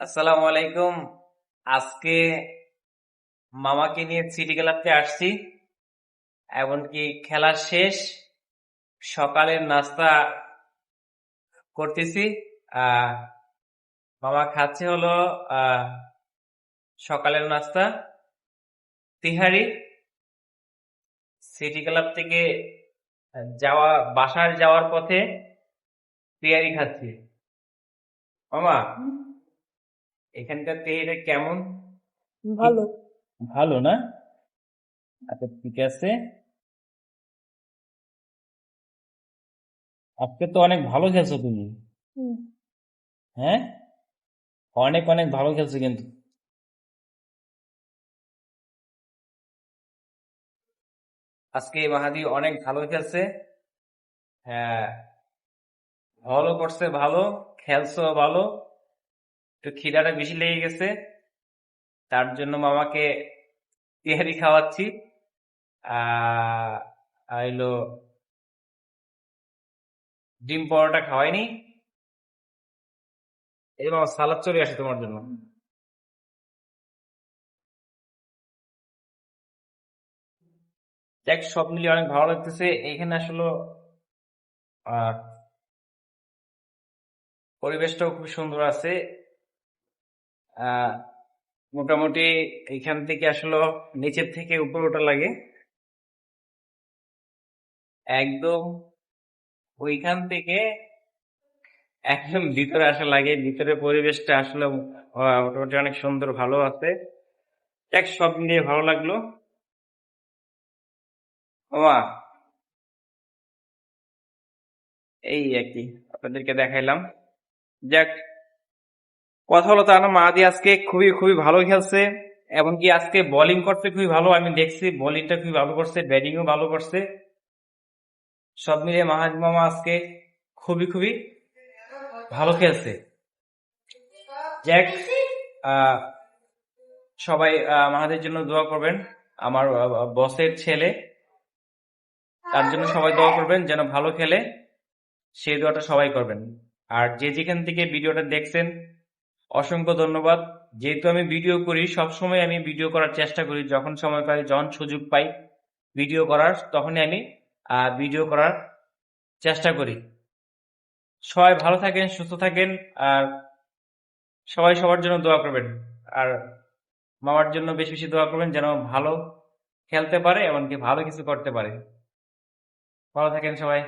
আসসালামু আলাইকুম। আজকে মামাকে নিয়ে সিটি ক্লাবতে আসছি, এমনকি খেলা শেষ, সকালের নাস্তা করতেছি। মামা খাচ্ছে হলো সকালের নাস্তা। তিহারি সিটি ক্লাব থেকে যাওয়া, বাসার যাওয়ার পথে তিহারি খাচ্ছি। মামা এখানকার তেহারিটা কেমন? ভালো। ভালো না? আচ্ছা ঠিক আছে। আজকে তো অনেক ভালো খেলছো তুমি। হ্যাঁ? অনেক অনেক ভালো খেলছো কিন্তু। আজকে মাহাদি অনেক ভালো খেলছে। হ্যাঁ ভালো করছে ভালো খেলছো ভালো। একটু খিদাটা বেশি লেগে গেছে, তার জন্য মামাকে তেহারি খাওয়াচ্ছি। আহ, আইলো ডিম পরোটা খাওয়াইনি। এই সালাদ চলে আসে তোমার জন্য। দেখ সব মিলিয়ে অনেক ভালো লাগতেছে। এখানে আসলে পরিবেশটাও খুব সুন্দর আছে। মোটামুটি এখান থেকে আসলে নিচের থেকে উপরে ওটা লাগে। একদম ওইখান থেকে একদম ভিতরে আসা লাগে। ভিতরে পরিবেশটা আসলে মোটামুটি অনেক সুন্দর, ভালো আছে। এক সব নিয়ে ভালো লাগল। এই আর কি, আপনাদেরকে দেখাইলাম। যাক কথা হলো তার মাহাদি আজকে খুবই খুবই ভালো খেলছে, এমনকি আজকে বোলিং করতে খুবই ভালো, আমি দেখছি বোলিংটা খুবই ভালো করছে ব্যাটিংও ভালো করছে। সব মিলিয়ে মাহাদি মামা আজকে খুবই খুবই ভালো খেলছে। জ্যাক সবাই মাহাদির জন্য দোয়া করবেন, আমার বসের ছেলে। তার জন্য সবাই দোয়া করবেন, যেন ভালো খেলে, সেই দোয়াটা সবাই করবেন। আর যে যেখান থেকে ভিডিওটা দেখছেন অসংখ্য ধন্যবাদ। যেহেতু আমি ভিডিও করি সব সময় আমি ভিডিও করার চেষ্টা করি। যখন সময় পাই, যখন সুযোগ পাই ভিডিও করার, তখনই আমি ভিডিও করার চেষ্টা করি। সবাই ভালো থাকেন, সুস্থ থাকেন, আর সবাই সবার জন্য দোয়া করবেন। আর মামার জন্য বেশি বেশি দোয়া করবেন যেন ভালো খেলতে পারে, এমনকি ভালো কিছু করতে পারে। ভালো থাকেন সবাই।